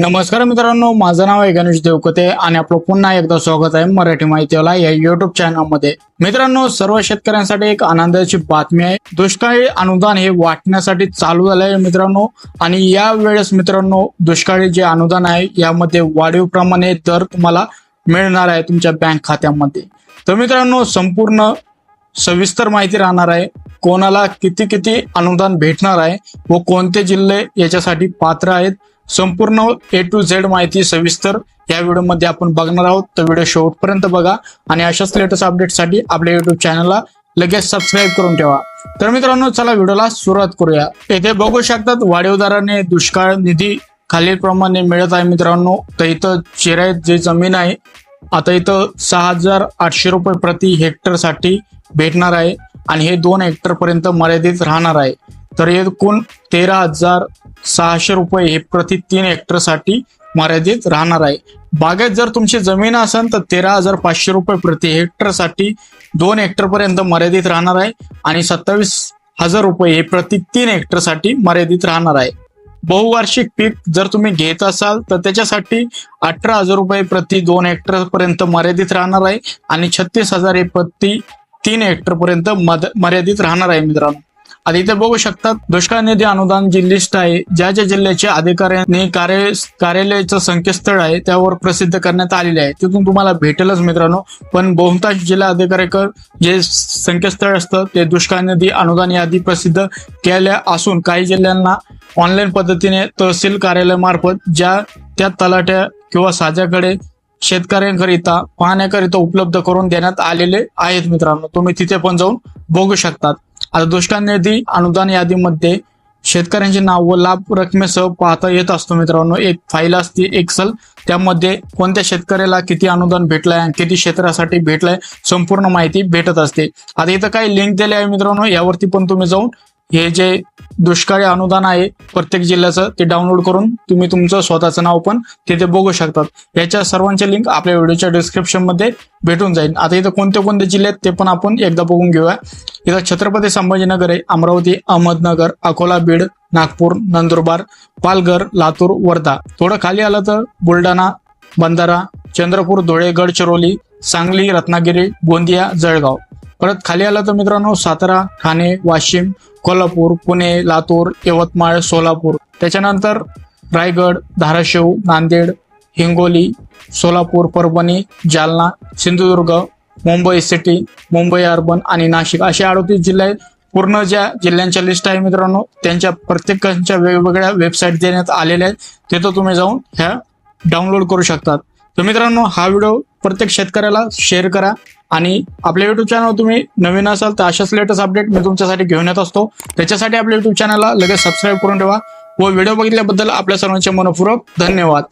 नमस्कार मित्रांनो माझं नाव आहे गणेश देवकते आणि आपलं पुन्हा एकदा स्वागत आहे मराठी माहितीला या युट्यूब चॅनलमध्ये मित्रांनो सर्व शेतकऱ्यांसाठी एक आनंदाची बातमी आहे. दुष्काळी अनुदान हे वाटण्यासाठी चालू झालं आहे मित्रांनो आणि या वेळेस मित्रांनो दुष्काळी जे अनुदान आहे यामध्ये वाढीव प्रमाणे दर तुम्हाला मिळणार आहे तुमच्या बँक खात्यामध्ये. तर मित्रांनो संपूर्ण सविस्तर माहिती राहणार आहे. कोणाला किती किती अनुदान भेटणार आहे व कोणते जिल्हे याच्यासाठी पात्र आहेत संपूर्ण ए टू झेड माहिती सविस्तर या व्हिडिओमध्ये आपण बघणार आहोत. तर व्हिडिओ शेवटपर्यंत बघा आणि अशाच लेटेस्ट अपडेटसाठी आपल्या युट्यूब चॅनलला लगेच सबस्क्राईब करून ठेवा. तर मित्रांनो चला व्हिडिओला सुरुवात करूया. येथे बघू शकतात वाढीवदाराने दुष्काळ निधी खालीलप्रमाणे मिळत आहे मित्रांनो. तर इथं चिरायत जे जमीन आहे आता इथं सहा हजार आठशे रुपये प्रति हेक्टरसाठी भेटणार आहे आणि हे दोन हेक्टरपर्यंत मर्यादित राहणार आहे. तर एकूण तेरा हजार सहाशे रुपये हे प्रति तीन हेक्टरसाठी मर्यादित राहणार आहे. बागेत जर तुमची जमीन असेल तर तेरा हजार पाचशे रुपये प्रति हेक्टरसाठी दोन हेक्टर पर्यंत मर्यादित राहणार आहे आणि सत्तावीस हजार रुपये हे प्रति तीन हेक्टरसाठी मर्यादित राहणार आहे. बहुवार्षिक पीक जर तुम्ही घेत असाल तर त्याच्यासाठी अठरा हजार रुपये प्रति दोन हेक्टर पर्यंत मर्यादित राहणार आहे आणि छत्तीस हजार हे प्रति तीन हेक्टर पर्यंत मद- मर्यादित राहणार आहे मित्रांनो. आता इथे बघू शकतात. दुष्काळ निधी अनुदान जी लिस्ट आहे ज्या ज्या जिल्ह्याच्या अधिकाऱ्यांनी कार्य कार्यालयाचं संकेतस्थळ आहे त्यावर प्रसिद्ध करण्यात आलेले आहे. तिथून तुम्हाला भेटेलच मित्रांनो. पण बहुतांश जिल्हा अधिकाऱ्याकडे जे संकेतस्थळ असतं ते दुष्काळ निधी अनुदान यादी प्रसिद्ध केल्या असून काही जिल्ह्यांना ऑनलाईन पद्धतीने तहसील कार्यालयामार्फत ज्या त्या तलाट्या किंवा साध्याकडे शेतकऱ्यांकरिता पाहण्याकरिता उपलब्ध करून देण्यात आलेले आहेत मित्रांनो. तुम्ही तिथे पण जाऊन बघू शकतात. आता दुष्काळ निधी अनुदान यादीमध्ये शेतकऱ्यांचे नाव व लाभ रकमेसह पाहता येत असतो मित्रांनो. एक फाईल असते एक्सल त्यामध्ये कोणत्या शेतकऱ्याला किती अनुदान भेटलंय आणि किती क्षेत्रासाठी भेटलंय संपूर्ण माहिती भेटत असते. आता इथं काही लिंक दिले आहे मित्रांनो यावरती पण तुम्ही जाऊन हे जे दुष्काळी अनुदान आहे प्रत्येक जिल्ह्याचं ते डाउनलोड करून तुम्ही तुमचं स्वतःचं नाव पण तिथे बघू शकतात. याच्या सर्वांचे लिंक आपल्या व्हिडिओच्या डिस्क्रिप्शनमध्ये भेटून जाईल. आता इथं कोणते कोणते जिल्हे आहेत ते पण आपण एकदा बघून घेऊया. इथं छत्रपती संभाजीनगर आहे अमरावती अहमदनगर अकोला बीड नागपूर नंदुरबार पालघर लातूर वर्धा. थोडं खाली आलं तर बुलढाणा बंधारा चंद्रपूर धुळे गडचिरोली सांगली रत्नागिरी गोंदिया जळगाव. परत खाली आला तर मित्रांनो सातारा ठाणे वाशिम कोल्हापूर पुणे लातूर यवतमाळ सोलापूर. त्याच्यानंतर रायगड धाराशिव नांदेड हिंगोली सोलापूर परभणी जालना सिंधुदुर्ग मुंबई सिटी मुंबई अर्बन आणि नाशिक असे अडोतीस जिल्हे आहेत. पूर्ण ज्या जिल्ह्यांच्या लिस्ट आहे मित्रांनो त्यांच्या प्रत्येकांच्या वेगवेगळ्या वेबसाईट देण्यात आलेल्या आहेत. तिथं तुम्ही जाऊन ह्या डाउनलोड करू शकतात. तर मित्रांनो हा व्हिडिओ प्रत्येक शेतकऱ्याला शेअर करा. आणि आपल्या युट्यूब चॅनल तुम्ही नवीन असाल तर अशाच लेटेस्ट अपडेट मी तुमच्यासाठी घेऊन येत असतो. त्याच्यासाठी आपल्या युट्यूब चॅनलला लगेच सबस्क्राईब करून ठेवा. व व्हिडिओ बघितल्याबद्दल आपल्या सर्वांचे मनपूर्वक धन्यवाद.